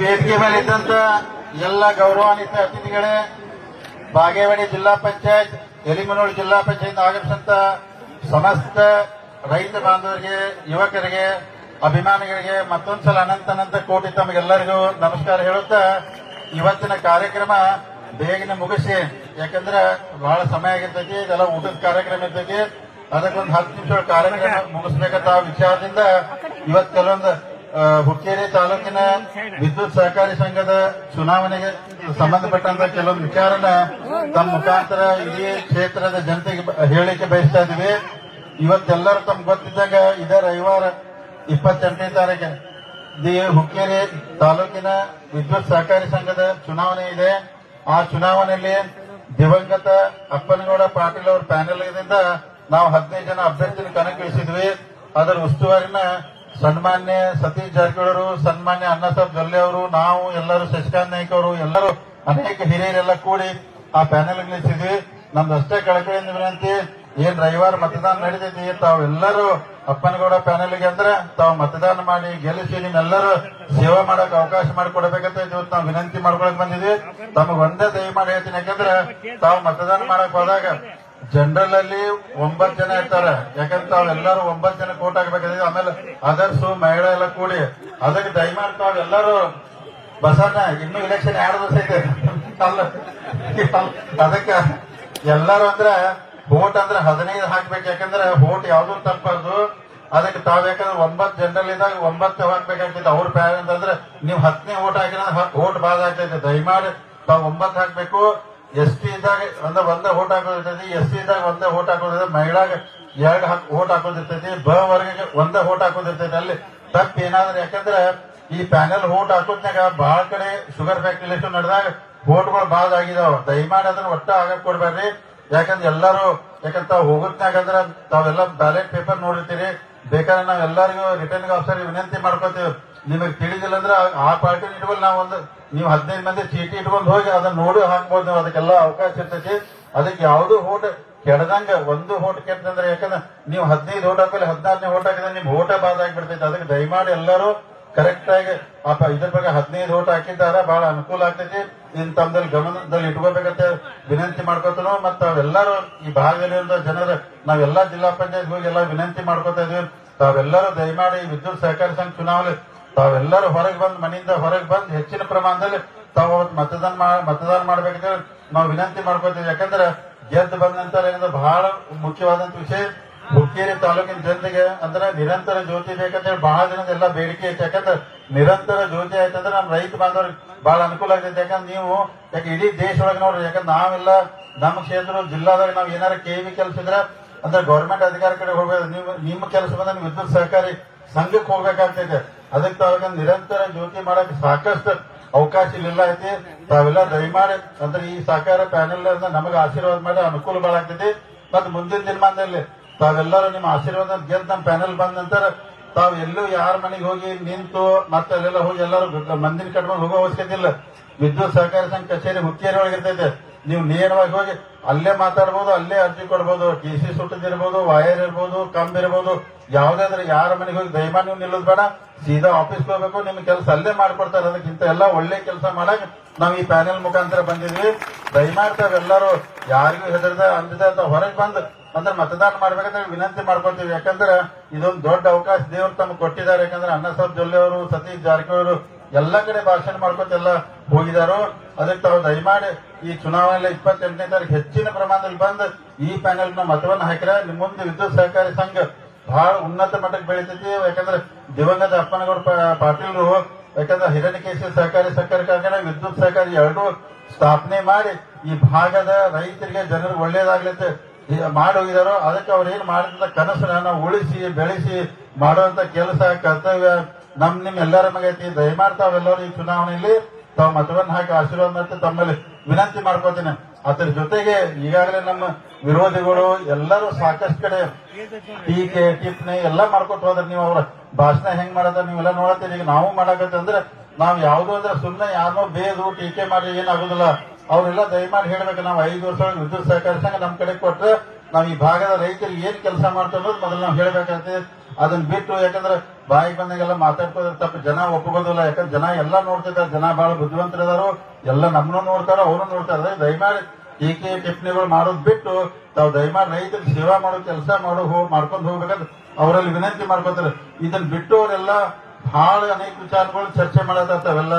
ವೇದಿಕೆ ಮೇಲೆ ಇದ್ದಂತ ಎಲ್ಲ ಗೌರವಾನ್ವಿತ ಅತಿಥಿಗಳೇ, ಬಾಗೇವಾಡಿ ಜಿಲ್ಲಾ ಪಂಚಾಯತ್, ಎಲಿಮನೂರು ಜಿಲ್ಲಾ ಪಂಚಾಯತ್ ಆಗಮಿಸಿದಂತ ಸಮಸ್ತ ರೈತ ಬಾಂಧವರಿಗೆ, ಯುವಕರಿಗೆ, ಅಭಿಮಾನಿಗಳಿಗೆ ಮತ್ತೊಂದ್ಸಲ ಅನಂತ ಅನಂತ ಕೋಟಿ ತಮಗೆಲ್ಲರಿಗೂ ನಮಸ್ಕಾರ ಹೇಳುತ್ತಾ, ಇವತ್ತಿನ ಕಾರ್ಯಕ್ರಮ ಬೇಗನೆ ಮುಗಿಸಿ, ಯಾಕಂದ್ರೆ ಬಹಳ ಸಮಯ ಆಗಿರ್ತೈತಿ, ಇದೆಲ್ಲ ಊಟದ ಕಾರ್ಯಕ್ರಮ ಇರ್ತೈತಿ, ಅದಕ್ಕೊಂದು ಹತ್ತು ನಿಮಿಷ ಕಾರ್ಯಕ್ರಮ ಮುಗಿಸ್ಬೇಕಂತ ವಿಚಾರದಿಂದ ಇವತ್ತು ಕೆಲವೊಂದು ಹುಕ್ಕೇರಿ ತಾಲೂಕಿನ ವಿದ್ಯುತ್ ಸಹಕಾರಿ ಸಂಘದ ಚುನಾವಣೆಗೆ ಸಂಬಂಧಪಟ್ಟಂತ ಕೆಲವೊಂದು ವಿಚಾರನ ತಮ್ಮ ಮುಖಾಂತರ ಇಡೀ ಕ್ಷೇತ್ರದ ಜನತೆಗೆ ಹೇಳಿಕೆ ಬಯಸ್ತಾ ಇದ್ದೀವಿ. ಇವತ್ತೆಲ್ಲರೂ ತಮ್ಗೆ ಗೊತ್ತಿದ್ದಾಗ ಇದೇ ರವಿವಾರ ಇಪ್ಪತ್ತೆಂಟನೇ ತಾರೀಕು ದಿ ಹುಕ್ಕೇರಿ ತಾಲೂಕಿನ ವಿದ್ಯುತ್ ಸಹಕಾರಿ ಸಂಘದ ಚುನಾವಣೆ ಇದೆ. ಆ ಚುನಾವಣೆಯಲ್ಲಿ ದಿವಂಗತ ಅಪ್ಪನಗೌಡ ಪಾಟೀಲ್ ಅವರ ಪ್ಯಾನೆಲ್ ನಾವು ಹದಿನೈದು ಜನ ಅಭ್ಯರ್ಥಿನ ಕಣಕ್ಕಿಳಿಸಿದ್ವಿ. ಅದರ ಉಸ್ತುವಾರಿನ ಸನ್ಮಾನ್ಯ ಸತೀಶ್ ಜಾರಕಿಹೊಳಿ ಸನ್ಮಾನ್ಯ ಅನ್ನಸಾಬ್ ಜೊಲ್ಲೆ ಅವರು, ನಾವು ಎಲ್ಲರೂ ಶಶಿಕಾಂತ್ ನಾಯ್ಕ ಅವರು, ಎಲ್ಲರೂ ಅನೇಕ ಹಿರಿಯರೆಲ್ಲ ಕೂಡಿ ಆ ಪ್ಯಾನೆಲ್ ನಿಲ್ಲಿಸಿದ್ವಿ ನಮ್ದು ಅಷ್ಟೇ ಕಳಕಳಿಯಿಂದ ವಿನಂತಿ, ಏನ್ ರವಿವಾರ ಮತದಾನ ನಡೀತೈತಿ ತಾವೆಲ್ಲರೂ ಅಪ್ಪನಗೌಡ ಪ್ಯಾನೆಲ್ಗೆ ಅಂದ್ರೆ ತಾವು ಮತದಾನ ಮಾಡಿ ಗೆಲ್ಲಿಸಿ ನಿಮ್ಮೆಲ್ಲರೂ ಸೇವೆ ಮಾಡಕ್ ಅವಕಾಶ ಮಾಡಿಕೊಡ್ಬೇಕಂತ ಇವತ್ತು ನಾವು ವಿನಂತಿ ಮಾಡ್ಕೊಳಕ್ ಬಂದಿದ್ವಿ. ತಮಗ್ ಒಂದೇ ದಯಮಾಡಿ ಹೇಳ್ತೀನಿ ಯಾಕಂದ್ರೆ ತಾವು ಮತದಾನ ಮಾಡಕ್ ಹೋದಾಗ ಜನರಲ್ ಅಲ್ಲಿ ಒಂಬತ್ತು ಜನ ಇರ್ತಾರೆ. ಯಾಕಂದ್ರೆ ತಾವೆಲ್ಲರೂ ಒಂಬತ್ತು ಜನ ಕೋಟ್ ಹಾಕ್ಬೇಕಾದ್ರೆ ಆಮೇಲೆ ಅದರ್ಸು ಮಹಿಳಾ ಎಲ್ಲ ಕೂಡಿ. ಅದಕ್ಕೆ ದಯಮಾಡಿ ತಾವೆಲ್ಲರೂ ಬಸಣ್ಣ, ಇನ್ನು ಇಲೆಕ್ಷನ್ ಎರಡು ದಿವಸ ಐತೆ ಅದಕ್ಕೆ ಎಲ್ಲರೂ ಅಂದ್ರೆ ವೋಟ್ ಅಂದ್ರೆ ಹದಿನೈದು ಹಾಕ್ಬೇಕು. ಯಾಕಂದ್ರೆ ವೋಟ್ ಯಾವ್ದು ತಪ್ಪದು ಅದಕ್ಕೆ ತಾವ್ ಯಾಕಂದ್ರೆ ಒಂಬತ್ತು ಜನರಲ್ ಇದ್ದಾಗ ಒಂಬತ್ತು ಹಾಕ್ಬೇಕಾಗ್ತೈತೆ ಅವ್ರ ಪ್ಯಾರೆಂಟ್ ಅಂತಂದ್ರೆ ನೀವು ಹತ್ತನೇ ವೋಟ್ ಹಾಕಿದ್ರೆ ವೋಟ್ ಬಾದ್ ಆಗ್ತೈತೆ. ದಯಮಾಡಿ ತಾವ್ ಒಂಬತ್ತು ಹಾಕ್ಬೇಕು. ಎಸ್ ಟಿ ಇದ್ದಾಗ ಅಂದ್ರೆ ಒಂದೇ ಓಟ್ ಹಾಕೋದಿರ್ತೈತಿ, ಎಸ್ ಸಿ ಇದ್ದಾಗ ಒಂದೇ ಓಟ್ ಹಾಕೋದಿರ್ತೈತಿ, ಮಹಿಳಾಗ ಎರಡು ಓಟ್ ಹಾಕೋದಿರ್ತೈತಿ, ಬ ವರ್ಗಕ್ಕೆ ಒಂದೇ ಓಟ್ ಹಾಕೋದಿರ್ತೈತಿ. ಅಲ್ಲಿ ತಪ್ಪು ಏನಾದ್ರೆ ಯಾಕಂದ್ರೆ ಈ ಪ್ಯಾನೆಲ್ ಓಟ್ ಹಾಕೋದ್ನಾಗ ಬಹಳ ಕಡೆ ಶುಗರ್ ಫ್ಯಾಕ್ಟ್ರಿ ಲಿಸ್ಟ್ ನಡೆದಾಗ ಓಟ್ಗಳು ಬಹಳ ಆಗಿದಾವ. ದಯಮಾಡಿ ಅದನ್ನ ಒಟ್ಟ ಆಗಕ್ ಕೊಡ್ಬೇಡ್ರಿ ಯಾಕಂದ್ರೆ ಎಲ್ಲರೂ ಯಾಕಂದ್ರೆ ತಾವ್ ಹೋಗೋದ್ನಾಗ ಅಂದ್ರೆ ತಾವೆಲ್ಲ ಬ್ಯಾಲೆಟ್ ಪೇಪರ್ ನೋಡಿರ್ತೀರಿ. ಬೇಕಾದ್ರೆ ನಾವ್ ಎಲ್ಲರಿಗೂ ರಿಟರ್ನಿಂಗ್ ಆಫೀಸರ್ ವಿನಂತಿ ಮಾಡ್ಕೋತೀವಿ ನಿಮಗೆ ತಿಳಿದಿಲ್ಲ ಅಂದ್ರೆ ಆ- ಪಾರ್ಟಿ ಇಟ್ಕೊಂಡು ನಾವು ಒಂದು ನೀವು ಹದಿನೈದು ಮಂದಿ ಚೀಟಿ ಇಟ್ಕೊಂಡು ಹೋಗಿ ಅದನ್ನ ನೋಡಿ ಹಾಕ್ಬೋದು, ನೀವು ಅದಕ್ಕೆಲ್ಲ ಅವಕಾಶ ಇರ್ತೈತಿ. ಅದಕ್ಕೆ ಯಾವುದು ಓಟ್ ಕೆಡದಂಗ ಒಂದು ಓಟ್ ಕೆಟ್ಟಂದ್ರೆ ಯಾಕಂದ್ರೆ ನೀವು ಹದಿನೈದು ಓಟ್ ಹಾಕಲಿ ಹದಿನಾರನೇ ಓಟ್ ಹಾಕಿದ್ರೆ ನಿಮ್ ಓಟ ಬಾದ್ ಆಗಿಬಿಡ್ತೈತಿ. ಅದಕ್ಕೆ ದಯಮಾಡಿ ಎಲ್ಲರೂ ಕರೆಕ್ಟ್ ಆಗಿ ಆ ಇದ್ರ ಬಗ್ಗೆ ಹದಿನೈದು ಓಟ್ ಹಾಕಿದ್ದಾರ ಬಹಳ ಅನುಕೂಲ ಆಗ್ತೈತಿ. ನಿನ್ ತಮ್ಮದಲ್ಲಿ ಗಮನದಲ್ಲಿ ಇಟ್ಕೋಬೇಕಂತ ವಿನಂತಿ ಮಾಡ್ಕೋತಾನೋ. ಮತ್ತ ಅವೆಲ್ಲರೂ ಈ ಭಾಗದಲ್ಲಿರುವ ಜನರು, ನಾವೆಲ್ಲಾ ಜಿಲ್ಲಾ ಪಂಚಾಯತ್ ಹೋಗಿ ಎಲ್ಲ ವಿನಂತಿ ಮಾಡ್ಕೋತಾ ಇದೀವಿ. ತಾವೆಲ್ಲರೂ ದಯಮಾಡಿ ವಿದ್ಯುತ್ ಸಹಕಾರಿ ಸಂಘ ಚುನಾವಣೆ ತಾವೆಲ್ಲರೂ ಹೊರಗೆ ಬಂದು, ಮನೆಯಿಂದ ಹೊರಗೆ ಬಂದು ಹೆಚ್ಚಿನ ಪ್ರಮಾಣದಲ್ಲಿ ತಾವು ಅವತ್ತು ಮತದಾನ ಮತದಾನ ಮಾಡ್ಬೇಕಂತ ನಾವು ವಿನಂತಿ ಮಾಡ್ಕೋತೀವಿ ಯಾಕಂದ್ರೆ ಗೆದ್ದು ಬಂದ ನಂತರ ಏನಂದ್ರೆ ಬಹಳ ಮುಖ್ಯವಾದಂತ ವಿಷಯ. ಹುಕ್ಕೇರಿ ತಾಲೂಕಿನ ಜನತೆಗೆ ಅಂದ್ರೆ ನಿರಂತರ ಜ್ಯೋತಿ ಬೇಕಂತೇಳಿ ಬಹಳ ದಿನದ ಎಲ್ಲ ಬೇಡಿಕೆ ಐತೆ. ಯಾಕಂದ್ರೆ ನಿರಂತರ ಜ್ಯೋತಿ ಆಯ್ತಂದ್ರೆ ನಮ್ಮ ರೈತ ಬಾಂಧವ್ರಿಗೆ ಬಹಳ ಅನುಕೂಲ ಆಗ್ತೈತೆ. ಯಾಕಂದ್ರೆ ನೀವು, ಯಾಕೆ ಇಡೀ ದೇಶದೊಳಗೆ ನೋಡ್ರಿ, ಯಾಕಂದ್ರೆ ನಾವೆಲ್ಲ ನಮ್ಮ ಕ್ಷೇತ್ರ ಜಿಲ್ಲಾದಾಗ ನಾವು ಏನಾರ ಕೆ ವಿ ಕೆಲಸ ಇದ್ರೆ ಅಂದ್ರೆ ಗೌರ್ಮೆಂಟ್ ಅಧಿಕಾರಿ ಕಡೆ ಹೋಗ್ಬೇಕು ನೀವು, ನಿಮ್ಮ ಕೆಲಸ ಬಂದ್ರೆ ವಿದ್ಯುತ್ ಸಹಕಾರಿ ಸಂಘಕ್ಕೆ ಹೋಗ್ಬೇಕಾಗ್ತೈತೆ. ಅದಕ್ಕೆ ತಾವಾಗ ನಿರಂತರ ಜ್ಯೋತಿ ಮಾಡಕ್ ಸಾಕಷ್ಟು ಅವಕಾಶ ಇಲ್ಲ ಐತಿ. ತಾವೆಲ್ಲ ದಯಮಾಡಿ, ಅಂದ್ರೆ ಈ ಸಹಕಾರ ಪ್ಯಾನೆಲ್ ನಮಗೆ ಆಶೀರ್ವಾದ ಮಾಡಿ ಅನುಕೂಲ ಬಹಳ ಆಗ್ತೈತಿ ಮತ್ತೆ ಮುಂದಿನ ದಿನಮಾನದಲ್ಲಿ ತಾವೆಲ್ಲರೂ ನಿಮ್ಮ ಆಶೀರ್ವಾದ ಗೆದ್ದು ನಮ್ಮ ಪ್ಯಾನೆಲ್ ಬಂದ ನಂತರ ತಾವು ಎಲ್ಲೂ ಯಾರ ಮನೆಗೆ ಹೋಗಿ ನಿಂತು ಮತ್ತೆ ಅಲ್ಲೆಲ್ಲ ಹೋಗಿ ಎಲ್ಲರೂ ಮಂದಿನ ಕಟ್ಕೊಂಡು ಹೋಗೋ ಅವಶ್ಯಕತೆ ಇಲ್ಲ. ವಿದ್ಯುತ್ ಸಹಕಾರ ಸಂಘ ಕಚೇರಿ ಹುಕ್ಕೇರಿ ನೀವು ನೇರವಾಗಿ ಹೋಗಿ ಅಲ್ಲೇ ಮಾತಾಡ್ಬೋದು, ಅಲ್ಲೇ ಅರ್ಜಿ ಕೊಡ್ಬೋದು ಟಿ ಸಿ ಸುಟ್ಟದಿರ್ಬೋದು ವೈರ್ ಇರ್ಬೋದು, ಕಂಬ್ ಇರ್ಬೋದು ಅಂದ್ರೆ ಯಾರ ಮನೆಗೆ ಹೋಗಿ ದಯಮಾನ ನೀವು ನಿಲ್ಲೋದು ಬೇಡ. ಸೀದಾ ಆಫೀಸ್ ಹೋಗ್ಬೇಕು, ನಿಮ್ ಕೆಲಸ ಅಲ್ಲೇ ಮಾಡ್ಕೊಡ್ತಾರೆ. ಅದಕ್ಕಿಂತ ಎಲ್ಲ ಒಳ್ಳೆ ಕೆಲಸ ಮಾಡಕ್ ನಾವು ಈ ಪ್ಯಾನೆಲ್ ಮುಖಾಂತರ ಬಂದಿದ್ವಿ. ದಯಮಾಡಿ ಎಲ್ಲರೂ ಯಾರಿಗೂ ಹೆದರ್ದ ಅಂದಿದೆ ಅಂತ ಹೊರಗೆ ಬಂದು ಅಂದ್ರೆ ಮತದಾನ ಮಾಡ್ಬೇಕಂದ್ರೆ ವಿನಂತಿ ಮಾಡ್ಕೊತೀವಿ ಯಾಕಂದ್ರೆ ಇದೊಂದು ದೊಡ್ಡ ಅವಕಾಶ ದೇವರು ತಮ್ಗೆ ಕೊಟ್ಟಿದ್ದಾರೆ. ಯಾಕಂದ್ರೆ ಅನ್ನಸಾಬ್ ಜೊಲ್ಲೆ ಅವರು, ಸತೀಶ್ ಜಾರಕಿಹೊಳಿ ಎಲ್ಲ ಕಡೆ ಭಾಷಣ ಮಾಡ್ಕೊತ ಎಲ್ಲ ಹೋಗಿದಾರೋ, ಅದಕ್ಕೆ ತಾವು ದಯಮಾಡಿ ಈ ಚುನಾವಣೆಯಲ್ಲಿ ಇಪ್ಪತ್ತೆಂಟನೇ ತಾರೀಕು ಹೆಚ್ಚಿನ ಪ್ರಮಾಣದಲ್ಲಿ ಬಂದು ಈ ಪ್ಯಾನೆಲ್ನ ಮತವನ್ನು ಹಾಕಿದ್ರೆ ನಿಮ್ಮ ಮುಂದೆ ವಿದ್ಯುತ್ ಸಹಕಾರಿ ಸಂಘ ಬಹಳ ಉನ್ನತ ಮಟ್ಟಕ್ಕೆ ಬೆಳಿತೈತಿ. ಯಾಕಂದ್ರೆ ದಿವಂಗತ ಅಪ್ಪನಗೌಡ ಪಾಟೀಲ್ರು, ಯಾಕಂದ್ರೆ ಹಿರಣ್ಯಕೇಶಿ ಸಹಕಾರಿ ಸಹಕಾರಿ ಕಾರ್ಖಾನೆ, ವಿದ್ಯುತ್ ಸಹಕಾರಿ ಎರಡೂ ಸ್ಥಾಪನೆ ಮಾಡಿ ಈ ಭಾಗದ ರೈತರಿಗೆ ಜನರು ಒಳ್ಳೇದಾಗ್ಲತ್ತೆ ಮಾಡಿ ಹೋಗಿದಾರೋ, ಅದಕ್ಕೆ ಅವ್ರು ಏನ್ ಮಾಡಿದ ಕನಸನ್ನ ಉಳಿಸಿ, ಬೆಳೆಸಿ ಮಾಡುವಂತ ಕೆಲಸ, ಕರ್ತವ್ಯ ನಮ್ ನಿಮ್ ಎಲ್ಲರ ಮಗೈತಿ ದಯಮಾಡಿ ತಾವೆಲ್ಲರೂ ಈ ಚುನಾವಣೆಯಲ್ಲಿ ತಾವು ಮತವನ್ನು ಹಾಕಿ ಆಶೀರ್ವಾದ ಮಾಡಿ ತಮ್ಮಲ್ಲಿ ವಿನಂತಿ ಮಾಡ್ಕೋತೀನಿ. ಅದ್ರ ಜೊತೆಗೆ ಈಗಾಗಲೇ ನಮ್ಮ ವಿರೋಧಿಗಳು ಎಲ್ಲರೂ ಸಾಕಷ್ಟು ಕಡೆ ಟೀಕೆ, ಟಿಪ್ಪಣಿ ಎಲ್ಲ ಮಾಡ್ಕೊತ ಹೋದ್ರೆ ನೀವು ಅವ್ರ ಭಾಷಣ ಹೆಂಗ್ ಮಾಡದ ನೀವೆಲ್ಲ ನೋಡತ್ತೀರಿ. ಈಗ ನಾವು ಮಾಡಕತ್ತಂದ್ರೆ ನಾವ್ ಯಾವ್ದು ಅಂದ್ರೆ ಸುಮ್ಮನೆ ಯಾರನ್ನೋ ಬೇದು ಟೀಕೆ ಮಾಡಿ ಏನಾಗುದಿಲ್ಲ. ಅವ್ರೆಲ್ಲ ದಯಮಾಡಿ ಹೇಳ್ಬೇಕು, ನಾವು ಐದು ವರ್ಷ ವಿದ್ಯುತ್ ಸಹಕಾರ ಸಂಘ ನಮ್ ಕಡೆ ಕೊಟ್ರೆ ನಾವ್ ಈ ಭಾಗದ ರೈತರಿಗೆ ಏನ್ ಕೆಲಸ ಮಾಡ್ತಾ ಅನ್ನೋದು ಮೊದಲು ನಾವು ಹೇಳ್ಬೇಕಾಗ್ತದೆ ಅದನ್ನ ಬಿಟ್ಟು ಯಾಕಂದ್ರೆ ಬಾಯಿ ಬಂದಾಗೆಲ್ಲ ಮಾತಾಡ್ಕೋದ್ರೆ ತಪ್ಪು. ಜನ ಒಪ್ಕೋದಿಲ್ಲ ಯಾಕಂದ್ರೆ ಜನ ಎಲ್ಲ ನೋಡ್ತಿದ್ದಾರೆ. ಜನ ಬಹಳ ಬುದ್ಧಿವಂತರಿದಾರು. ಎಲ್ಲ ನಮ್ಮನ್ನು ನೋಡ್ತಾರ, ಅವರು ನೋಡ್ತಾರೆ. ದಯಮಾಡಿ ಟೀಕೆ ಟಿಪ್ಪಣಿಗಳು ಮಾಡೋದ್ ಬಿಟ್ಟು ತಾವು ದಯಮಾಡಿ ರೈತರ ಸೇವಾ ಮಾಡೋ ಕೆಲಸ ಮಾಡೋ ಹೋಗ್ ಮಾಡ್ಕೊಂಡು ಹೋಗ್ಬೇಕಂದ್ರೆ ಅವರಲ್ಲಿ ವಿನಂತಿ ಮಾಡ್ಕೊತಾರೆ. ಇದನ್ನ ಬಿಟ್ಟು ಅವರೆಲ್ಲ ಬಹಳ ಅನೇಕ ವಿಚಾರಗಳು ಚರ್ಚೆ ಮಾಡತ್ತ ತಾವೆಲ್ಲ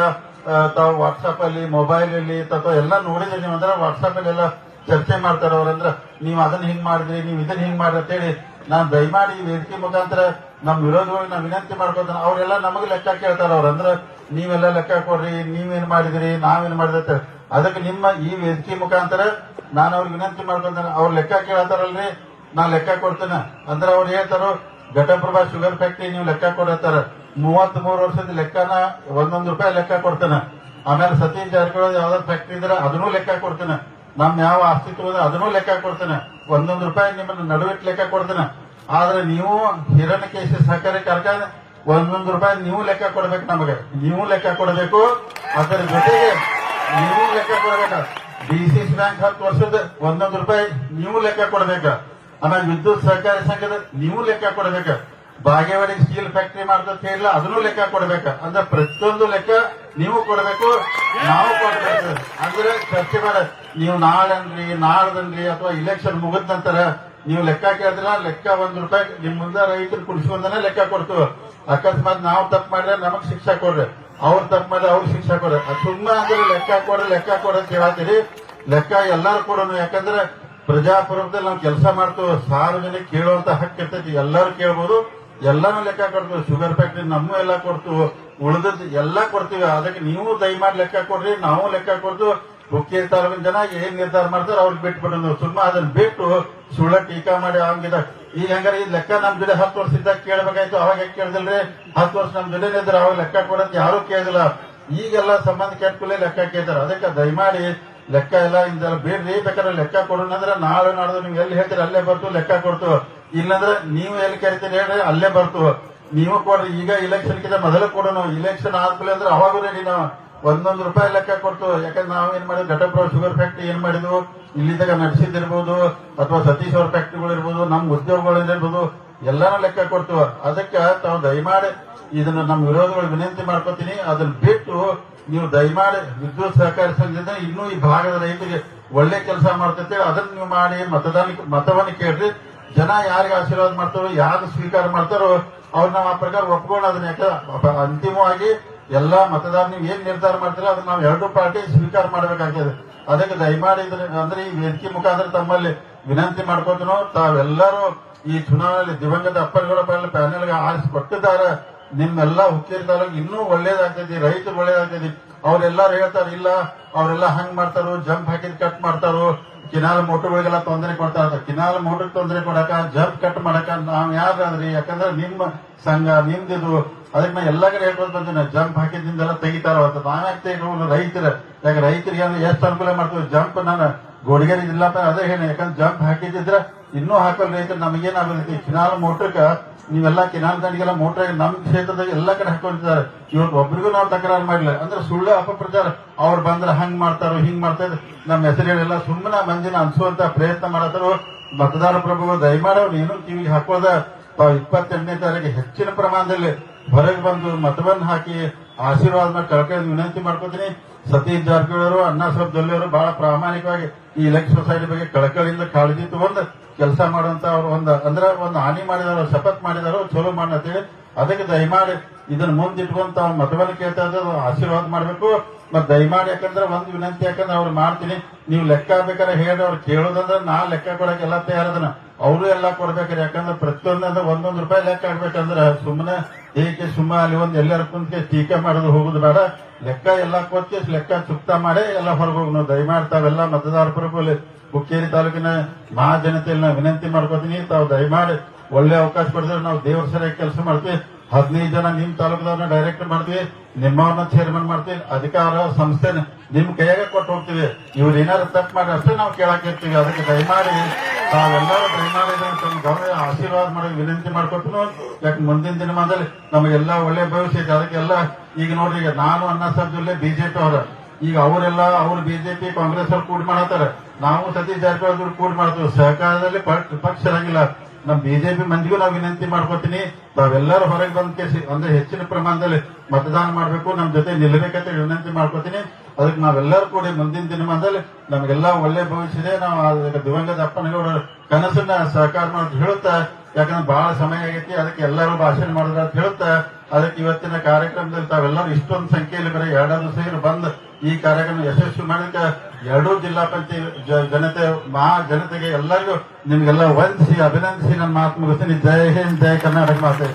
ತಾವು ವಾಟ್ಸಪ್ ಅಲ್ಲಿ ಮೊಬೈಲ್ ಅಲ್ಲಿ ಅಥವಾ ಎಲ್ಲ ನೋಡಿದ್ರೆ ನೀವು ಅಂದ್ರೆ ವಾಟ್ಸ್ಆಪ್ ಅಲ್ಲಿ ಎಲ್ಲ ಚರ್ಚೆ ಮಾಡ್ತಾರ ಅವ್ರಂದ್ರ ನೀವು ಅದನ್ನ ಹಿಂಗ್ ಮಾಡಿದ್ರಿ, ನೀವು ಇದನ್ನ ಹಿಂಗ್ ಮಾಡ್ರಿ ಅಂತ ಹೇಳಿ ನಾನ್ ದಯಮಾಡಿ ಈ ವೇದಿಕೆ ಮುಖಾಂತರ ನಮ್ಮ ವಿರೋಧಿಗಳಿಗೆ ನಾವು ವಿನಂತಿ ಮಾಡ್ಕೊತಾನೆ ಅವರೆಲ್ಲ ನಮಗೆ ಲೆಕ್ಕ ಕೇಳ್ತಾರ ಅಂದ್ರೆ ನೀವೆಲ್ಲ ಲೆಕ್ಕ ಕೊಡ್ರಿ, ನೀವೇನ್ ಮಾಡಿದ್ರಿ, ನಾವೇನ್ ಮಾಡಿದ್ರೆ ಅದಕ್ಕೆ ನಿಮ್ಮ ಈ ವೇದಿಕೆ ಮುಖಾಂತರ ನಾನು ಅವ್ರಿಗೆ ವಿನಂತಿ ಮಾಡ್ಕೊಂತಾನೆ ಅವ್ರ ಲೆಕ್ಕ ಕೇಳತ್ತಾರಲ್ರಿ ನಾ ಲೆಕ್ಕ ಕೊಡ್ತೇನೆ. ಅಂದ್ರೆ ಅವ್ರು ಹೇಳ್ತಾರೋ, ಘಟಪ್ರಭಾ ಶುಗರ್ ಫ್ಯಾಕ್ಟ್ರಿ ನೀವು ಲೆಕ್ಕ ಕೊಡತ್ತಾರ ಮೂವತ್ತ್ ಮೂರು ವರ್ಷದ ಲೆಕ್ಕನ ಒಂದೊಂದು ರೂಪಾಯಿ ಲೆಕ್ಕ ಕೊಡ್ತೇನೆ. ಆಮೇಲೆ ಸತೀಶ್ ಜಾರಕಿಹೊಳಿ ಯಾವ್ದಾದ್ರು ಫ್ಯಾಕ್ಟ್ರಿ ಇದ್ರೆ ಅದನ್ನೂ ಲೆಕ್ಕ ಕೊಡ್ತೇನೆ. ನಮ್ ಯಾವ ಅಸ್ತಿತ್ವ ಇದೆ ಅದನ್ನೂ ಲೆಕ್ಕ ಕೊಡ್ತೇನೆ. ಒಂದೊಂದು ರೂಪಾಯಿ ನಿಮ್ಮನ್ನು ನಡುವಿಟ್ಟು ಲೆಕ್ಕ ಕೊಡ್ತೇನೆ. ಆದ್ರೆ ನೀವು ಹಿರಣ್ಯಕೇಶಿ ಸಹಕಾರಿ ಕಾರ್ಖಾನೆ, ಒಂದೊಂದು ರೂಪಾಯಿ ನೀವು ಲೆಕ್ಕ ಕೊಡ್ಬೇಕು ನಮಗೆ. ನೀವು ಲೆಕ್ಕ ಕೊಡಬೇಕು. ಅದರ ಜೊತೆಗೆ ನೀವು ಲೆಕ್ಕ ಕೊಡ್ಬೇಕ? ಡಿಸಿಸಿ ಬ್ಯಾಂಕ್ ಹತ್ತು ವರ್ಷದ ಒಂದೊಂದು ರೂಪಾಯಿ ನೀವು ಲೆಕ್ಕ ಕೊಡ್ಬೇಕ? ಆಮೇಲೆ ವಿದ್ಯುತ್ ಸಹಕಾರಿ ಸಂಘದ, ನೀವು ಲೆಕ್ಕ ಕೊಡ್ಬೇಕ? ಬಾಗೇವಾಡಿ ಸ್ಟೀಲ್ ಫ್ಯಾಕ್ಟರಿ ಮಾಡ್ತಂತ ಇಲ್ಲ, ಅದನ್ನು ಲೆಕ್ಕ ಕೊಡ್ಬೇಕ. ಅಂದ್ರೆ ಪ್ರತಿಯೊಂದು ಲೆಕ್ಕ ನೀವು ಕೊಡಬೇಕು, ನಾವು ಕೊಡ್ಬೇಕು. ಅಂದ್ರೆ ಚರ್ಚೆ ಮಾಡ, ನೀವು ನಾಳನ್ರಿ ನಾಳ್ದನ್ರಿ ಅಥವಾ ಇಲೆಕ್ಷನ್ ಮುಗಿದ ನಂತರ ನೀವು ಲೆಕ್ಕ ಕೇಳಿದ್ರ ಲೆಕ್ಕ ಒಂದ್ ರೂಪಾಯಿ ನಿಮ್ ಮುಂದೆ ರೈತರು ಕುಡಿಸ್ಕೊಂಡನೆ ಲೆಕ್ಕ ಕೊಡ್ತೀವಿ. ಅಕಸ್ಮಾತ್ ನಾವು ತಪ್ಪು ಮಾಡಿದ್ರೆ ನಮಗ್ ಶಿಕ್ಷೆ ಕೊಡ್ರಿ. ಅವ್ರು ತಪ್ಪು ಮಾಡಿದ್ರೆ ಅವ್ರು ಶಿಕ್ಷೆ ಕೊಡ್ರಿ. ಸುಮ್ಮನೆ ಅಂದ್ರೆ ಲೆಕ್ಕ ಕೊಡ್ರಿ ಲೆಕ್ಕ ಕೊಡ್ರಿ ಅಂತ ಹೇಳತ್ತೀರಿ ಲೆಕ್ಕ ಎಲ್ಲಾರು ಕೊಡೋಣ ಯಾಕಂದ್ರೆ ಪ್ರಜಾಪ್ರಭುತ್ವದಲ್ಲಿ ನಾವು ಕೆಲಸ ಮಾಡ್ತೀವಿ, ಸಾರ್ವಜನಿಕ ಕೇಳುವಂತ ಹಕ್ಕು ಇರ್ತೈತಿ, ಎಲ್ಲರೂ ಕೇಳ್ಬೋದು. ಎಲ್ಲಾನು ಲೆಕ್ಕ ಕೊಡ್ತೀವಿ. ಶುಗರ್ ಫ್ಯಾಕ್ಟ್ರಿ ನಮ್ಮೂ ಎಲ್ಲ ಕೊಡ್ತೀವಿ. ಉಳಿದದ್ದು ಎಲ್ಲ ಕೊಡ್ತೀವಿ. ಅದಕ್ಕೆ ನೀವು ದಯಮಾಡಿ ಲೆಕ್ಕ ಕೊಡ್ರಿ, ನಾವು ಲೆಕ್ಕ ಕೊಡ್ದು ಹುಕ್ಕೇರಿ ತಾಲೂಕಿನ ಜನ ಏನ್ ನಿರ್ಧಾರ ಮಾಡ್ತಾರೆ ಅವ್ರಿಗೆ ಬಿಟ್ಟು ಬಿಡೋದು ಸುಮ್ಮನೆ ಅದನ್ನ ಬಿಟ್ಟು ಸುಳ್ಳ ಟೀಕಾ ಮಾಡಿ ಹಂಗಿದ. ಈಗ ಹಂಗಾರೆ ಈ ಲೆಕ್ಕ ನಮ್ ಜೊತೆ ಹತ್ತು ವರ್ಷದಿಂದ ಕೇಳ್ಬೇಕಾಯ್ತು. ಅವಾಗ ಯಾಕೆ ಕೇಳಿದಿಲ್ರಿ? ಹತ್ತು ವರ್ಷ ನಮ್ ಜೊತೆ ಇದ್ರೆ ಅವಾಗ ಲೆಕ್ಕ ಕೊಡಂತ ಯಾರು ಕೇಳಿಲ್ಲ ಈಗೆಲ್ಲ ಸಂಬಂಧ ಕೆಟ್ಟಕೊಳ್ಳಿ ಲೆಕ್ಕ ಕೇಳ್ತಾರೆ. ಅದಕ್ಕೆ ದಯಮಾಡಿ ಲೆಕ್ಕ ಎಲ್ಲ ಇಂದ ಬೇಡ್ರಿ. ಬೇಕಾದ್ರೆ ಲೆಕ್ಕ ಕೊಡೋಣ ಅಂದ್ರೆ ನಾಳೆ ನಾಡ್ದು ನಿಮ್ಗೆ ಎಲ್ಲಿ ಹೇಳ್ತೀರಿ? ಅಲ್ಲೇ ಬರ್ತು ಲೆಕ್ಕ ಕೊಡ್ತು. ಇಲ್ಲಂದ್ರೆ ನೀವು ಎಲ್ಲಿ ಕರಿತೀರಿ ಹೇಳಿ ಅಲ್ಲೇ ಬರ್ತು ನೀವು ಕೊಡ್ರಿ, ಈಗ ಇಲೆಕ್ಷನ್ ಕಿಂತ ಮೊದಲು ಕೊಡೋಣ ಇಲೆಕ್ಷನ್ ಆದ್ಮೇಲೆ ಅಂದ್ರೆ ಅವಾಗ ರೆಡಿ ನಾವು. ಒಂದೊಂದು ರೂಪಾಯಿ ಲೆಕ್ಕ ಕೊಡ್ತು. ಯಾಕಂದ್ರೆ ನಾವು ಏನ್ ಮಾಡಿದ್ವಿ? ಘಟಪ್ರಭ ಶುಗರ್ ಫ್ಯಾಕ್ಟ್ರಿ ಏನ್ ಮಾಡಿದ್ವು? ಇಲ್ಲಿದ್ದಾಗ ನಡೆಸಿದ್ದಿರ್ಬೋದು, ಅಥವಾ ಸತೀಶ್ ಅವ್ರ ಫ್ಯಾಕ್ಟ್ರಿಗಳು ಇರ್ಬೋದು ನಮ್ಮ ಉದ್ಯೋಗಗಳು ಇರ್ಬೋದು ಎಲ್ಲಾನು ಲೆಕ್ಕ ಕೊಡ್ತೀವ ಅದಕ್ಕೆ ತಾವು ದಯಮಾಡಿ ಇದನ್ನ ನಮ್ಮ ವಿರೋಧಿಗಳು ವಿನಂತಿ ಮಾಡ್ಕೊತೀನಿ. ಅದನ್ನ ಬಿಟ್ಟು ನೀವು ದಯಮಾಡಿ ವಿದ್ಯುತ್ ಸಹಕಾರಿ ಸಂಘದಿಂದ ಇನ್ನೂ ಈ ಭಾಗದ ರೈತರಿಗೆ ಒಳ್ಳೆ ಕೆಲಸ ಮಾಡ್ತೈತೆ. ಅದನ್ನ ನೀವು ಮಾಡಿ ಮತದಾನ ಮತವನ್ನು ಕೇಳ್ರಿ. ಜನ ಯಾರಿಗೆ ಆಶೀರ್ವಾದ ಮಾಡ್ತಾರೋ, ಯಾರು ಸ್ವೀಕಾರ ಮಾಡ್ತಾರೋ, ಅವ್ರು ನಾವು ಆ ಪ್ರಕಾರ ಒಪ್ಕೊಂಡು ಅದನ್ನ ಯಾಕೆ ಅಂತಿಮವಾಗಿ ಎಲ್ಲಾ ಮತದಾರ ನೀವು ಏನ್ ನಿರ್ಧಾರ ಮಾಡ್ತೀರ ಅದನ್ನ ನಾವು ಎರಡು ಪಾರ್ಟಿ ಸ್ವೀಕಾರ ಮಾಡಬೇಕಾಗ್ತದೆ. ಅದಕ್ಕೆ ದಯಮಾಡಿ ಅಂದ್ರೆ ಈ ವೇದಿಕೆ ಮುಖಾಂತರ ತಮ್ಮಲ್ಲಿ ವಿನಂತಿ ಮಾಡ್ಕೋತೀನೋ, ತಾವೆಲ್ಲರೂ ಈ ಚುನಾವಣೆಯಲ್ಲಿ ದಿವಂಗತ ಅಪ್ಪರ್ಗಳ ಪ್ಯಾನೆಲ್ಗೆ ಆರಿಸಿ ಕೊಟ್ಟಿದ್ದಾರೆ. ನಿಮ್ಮೆಲ್ಲ ಹುಕ್ಕೇರಿ ತಾಲೂಕು ಇನ್ನೂ ಒಳ್ಳೇದಾಗ್ತೈತಿ, ರೈತರು ಒಳ್ಳೇದಾಗ್ತೈತಿ. ಅವ್ರೆಲ್ಲಾರು ಹೇಳ್ತಾರೆ, ಇಲ್ಲ, ಅವರೆಲ್ಲ ಹಂಗ್ ಮಾಡ್ತಾರೋ, ಜಂಪ್ ಹಾಕಿದ್ ಕಟ್ ಮಾಡ್ತಾರೋ, ಕಿನಾಲ್ ಮೋಟರ್ಗಳಿಗೆಲ್ಲ ತೊಂದರೆ ಕೊಡ್ತಾ ಇರ್ತಾರೆ ಕಿನಾಲ್ ಮೋಟರ್ ತೊಂದರೆ ಕೊಡಕ, ಜಂಪ್ ಕಟ್ ಮಾಡಕ ನಾವ್ ಯಾರಾದ್ರಿ, ಯಾಕಂದ್ರೆ ನಿಮ್ಮ ಸಂಘ, ನಿಮ್ದಿದು, ಅದಕ್ಕೆ ನಾ ಎಲ್ಲಾ ಕಡೆ ಹೇಳ್ಕೊಂಡು ಬಂದಿನ ಜಂಪ್ ಹಾಕಿದ್ದಿಂದೆಲ್ಲ ತೆಗಿತಾರ ಅಂತ. ನಾವ್ಯಾಕೆ ತೆಗಿದ್ರು ರೈತರ, ಯಾಕೆ ರೈತರಿಗೆ ಅಂದ್ರೆ ಎಷ್ಟು ಅನುಕೂಲ ಮಾಡ್ತೀವಿ? ಜಂಪ್ ನಾನು ಗೋಡಿಗೆರೆ ಅಂತ ಅದೇ ಹೇಳಿ ಯಾಕಂದ್ರೆ ಜಂಪ್ ಹಾಕಿದ್ದಿದ್ರೆ ಇನ್ನೂ ಹಾಕಲ್ ರೈತರು ನಮಗೇನಾಗುತ್ತೆ ಕಿನಾಲ್ ಮೋಟರ್ಕ ನೀವೆಲ್ಲ ಕಿನಾನ್ ದಂಡಿಗೆಲ್ಲ ಮೋಟರ್ ನಮ್ ಕ್ಷೇತ್ರದಾಗ ಎಲ್ಲ ಕಡೆ ಹಾಕೊಂಡಿದ್ದಾರೆ. ಇವತ್ತು ಒಬ್ರಿಗೂ ನಾವು ತಕರಾರು ಮಾಡಿಲ್ಲ. ಅಂದ್ರೆ ಸುಳ್ಳು ಅಪಪ್ರಚಾರ. ಅವ್ರು ಬಂದ್ರೆ ಹಂಗ್ ಮಾಡ್ತಾರೋ, ಹಿಂಗ್ ಮಾಡ್ತಾರೆ ನಮ್ಮ ಹೆಸರುಗಳೆಲ್ಲ ಸುಮ್ಮನೆ ಮಂದಿನ ಅನ್ಸುವಂತ ಪ್ರಯತ್ನ ಮಾಡತ್ತಾರೋ? ಮತದಾರ ಪ್ರಭುಗಳು, ದಯಮಾಡೋ ನೀನು ಕಿವಿಗೆ ಹಾಕೋದ. ಇಪ್ಪತ್ತೆಂಟನೇ ತಾರೀಕು ಹೆಚ್ಚಿನ ಪ್ರಮಾಣದಲ್ಲಿ ಹೊರಗೆ ಬಂದು ಮತವನ್ನು ಹಾಕಿ ಆಶೀರ್ವಾದ ಮಾಡಿ ಕಳ್ಕೊಂಡು ವಿನಂತಿ ಮಾಡ್ಕೊತೀನಿ. ಸತೀಶ್ ಜಾರಕಿಹೊಳಿ ಅವರು ಅಣ್ಣಾ ಸಾಹೇಬ್ ದೊಲ್ಲಿ ಅವರು ಬಹಳ ಪ್ರಾಮಾಣಿಕವಾಗಿ ಈ ಲೆಕ್ ಸೊಸೈಟಿ ಬಗ್ಗೆ ಕಳಕಳಿಯಿಂದ ಕಾಳಜಿ ತಗೊಂಡು ಕೆಲಸ ಮಾಡುವಂತ ಅವ್ರು ಒಂದು ಅಂದ್ರೆ ಒಂದು ಹಾನಿ ಮಾಡಿದಾರೋ ಶಪತ್ ಮಾಡಿದಾರೋ ಚಲೋ ಮಾಡತ್ತೇಳಿ ಅದಕ್ಕೆ ದಯಮಾಡಿ ಇದನ್ನ ಮುಂದಿಟ್ಕೊಂತ ಅವ್ರ ಮತವನ್ನು ಕೇಳ್ತಾ ಇದ್ದಾರೆ ಆಶೀರ್ವಾದ ಮಾಡಬೇಕು. ಮತ್ತೆ ದಯಮಾಡಿ ಯಾಕಂದ್ರೆ ಒಂದು ವಿನಂತಿ ಯಾಕಂದ್ರೆ ಅವ್ರು ಮಾಡ್ತೀನಿ. ನೀವು ಲೆಕ್ಕ ಬೇಕಾದ್ರೆ ಹೇಳಿ ಅವ್ರು ಕೇಳೋದಂದ್ರೆ ನಾ ಲೆಕ್ಕ ಕೊಡಕ್ಕೆ ಎಲ್ಲ ತಯಾರದನ. ಅವರು ಎಲ್ಲ ಕೊಡ್ಬೇಕ್ರಿ ಯಾಕಂದ್ರೆ ಪ್ರತಿಯೊಂದಂದ್ರೆ ಒಂದೊಂದು ರೂಪಾಯಿ ಲೆಕ್ಕ ಆಗ್ಬೇಕಂದ್ರೆ ಸುಮ್ಮನೆ ಏಕೆ ಸುಮ್ಮ ಅಲ್ಲಿ ಒಂದು ಎಲ್ಲರ ಕುಂತ್ಕೆ ಟೀಕೆ ಮಾಡೋದು ಹೋಗುದು ಬೇಡ? ಲೆಕ್ಕ ಎಲ್ಲ ಕೊಟ್ಟು ಲೆಕ್ಕ ಚುಕ್ತ ಮಾಡಿ ಎಲ್ಲ ಹೊರಗೆ ನಾವು ದಯಮಾಡಿ ತಾವೆಲ್ಲ ಮತದಾರ ಪ್ರಭುಲಿ ಹುಕ್ಕೇರಿ ತಾಲೂಕಿನ ಮಹಾಜನತೆಯಲ್ಲಿ ನಾವು ವಿನಂತಿ ಮಾಡ್ಕೋತೀನಿ. ತಾವು ದಯಮಾಡಿ ಒಳ್ಳೆ ಅವಕಾಶ ಪಡೆದ್ರೆ ನಾವು ದೇವ್ರ ಸರಿಯಾಗಿ ಕೆಲಸ ಮಾಡ್ತೀವಿ. ಹದಿನೈದು ಜನ ನಿಮ್ ತಾಲೂಕದವ್ರನ್ನ ಡೈರೆಕ್ಟ್ ಮಾಡ್ತೀವಿ. ನಿಮ್ಮವ್ರನ್ನ ಚೇರ್ಮನ್ ಮಾಡ್ತೀವಿ. ಅಧಿಕಾರ ಸಂಸ್ಥೆನ ನಿಮ್ ಕೈಯಾಗ ಕೊಟ್ಟು ಹೋಗ್ತೀವಿ. ಇವ್ರು ಏನಾದ್ರು ತಪ್ಪು ಮಾಡಿ ಅಷ್ಟೇ ನಾವು ಕೇಳಾಕಿರ್ತೀವಿ ಅದಕ್ಕೆ ದಯಮಾಡಿ ತಾವೆಲ್ಲರೂ ದಯಮಾಡಿ ಇದನ್ನ ತಮ್ಮ ಗೌರವ ಆಶೀರ್ವಾದ ಮಾಡಿ ವಿನಂತಿ ಮಾಡ್ಕೊತೀನಿ ಯಾಕೆ ಮುಂದಿನ ದಿನಮಾನದಲ್ಲಿ ನಮಗೆಲ್ಲ ಒಳ್ಳೆ ಭವಿಷ್ಯ ಇದೆ ಅದಕ್ಕೆಲ್ಲ ಈಗ ನೋಡ್ರಿ, ಈಗ ನಾನು ಅನ್ನ ಸಬ್ಜಲ್ಲೇ ಜಿಲ್ಲೆ ಬಿಜೆಪಿ ಅವರ. ಈಗ ಅವರೆಲ್ಲ, ಅವ್ರು ಬಿಜೆಪಿ ಕಾಂಗ್ರೆಸ್ ಅವ್ರು ಕೂಡಿ ಮಾಡತ್ತಾರೆ. ನಾವು ಸತೀಶ್ ಜಾರಕಿಹೊಳಿ ಕೂಡ ಮಾಡ್ತೀವಿ. ಸಹಕಾರದಲ್ಲಿ ಪಕ್ಷ ಇರಂಗಿಲ್ಲ. ನಮ್ಮ ಬಿಜೆಪಿ ಮಂದಿಗೂ ನಾವು ವಿನಂತಿ ಮಾಡ್ಕೊತೀನಿ. ತಾವೆಲ್ಲರೂ ಹೊರಗೆ ಬಂದ ಕೇಸಿ, ಅಂದ್ರೆ ಹೆಚ್ಚಿನ ಪ್ರಮಾಣದಲ್ಲಿ ಮತದಾನ ಮಾಡಬೇಕು ನಮ್ಮ ಜೊತೆ ನಿಲ್ಲಬೇಕಂತ ವಿನಂತಿ ಮಾಡ್ಕೊತೀನಿ. ಅದಕ್ಕೆ ನಾವೆಲ್ಲರೂ ಕೂಡ ಮುಂದಿನ ದಿನಮಾನದಲ್ಲಿ ನಮಗೆಲ್ಲ ಒಳ್ಳೆ ಭವಿಷ್ಯ ಇದೆ. ನಾವು ಅದಕ್ಕೆ ದಿವಂಗತ ಅಪ್ಪನಗೌಡ ಕನಸನ್ನ ಸಹಕಾರ ಮಾಡೋದು ಹೇಳುತ್ತಾ, ಯಾಕಂದ್ರೆ ಬಹಳ ಸಮಯ ಆಗೈತಿ, ಅದಕ್ಕೆ ಎಲ್ಲರೂ ಭಾಷಣ ಮಾಡಿದ್ರ ಅಂತ ಹೇಳುತ್ತಾ ಅದಕ್ಕೆ ಇವತ್ತಿನ ಕಾರ್ಯಕ್ರಮದಲ್ಲಿ ತಾವೆಲ್ಲರೂ ಇಷ್ಟೊಂದು ಸಂಖ್ಯೆಯಲ್ಲಿ ಬರೀ ಎರಡೊಂದು ಸೇರಿ ಬಂದು ಈ ಕಾರ್ಯಕ್ರಮ ಯಶಸ್ವಿ ಮಾಡಿದ ಎರಡೂ ಜಿಲ್ಲಾ ಪಂಚಾಯತ್ ಜನತೆ, ಮಹಾ ಜನತೆಗೆ ಎಲ್ಲರಿಗೂ ನಿಮ್ಗೆಲ್ಲ ವಂದಿಸಿ, ಅಭಿನಂದಿಸಿ ನನ್ನ ಮಾತು ಮುಗಿಸ್ತೀನಿ. ಜೈ ಹಿಂದ್, ಜೈ ಕರ್ನಾಟಕ ಮಾತೆ.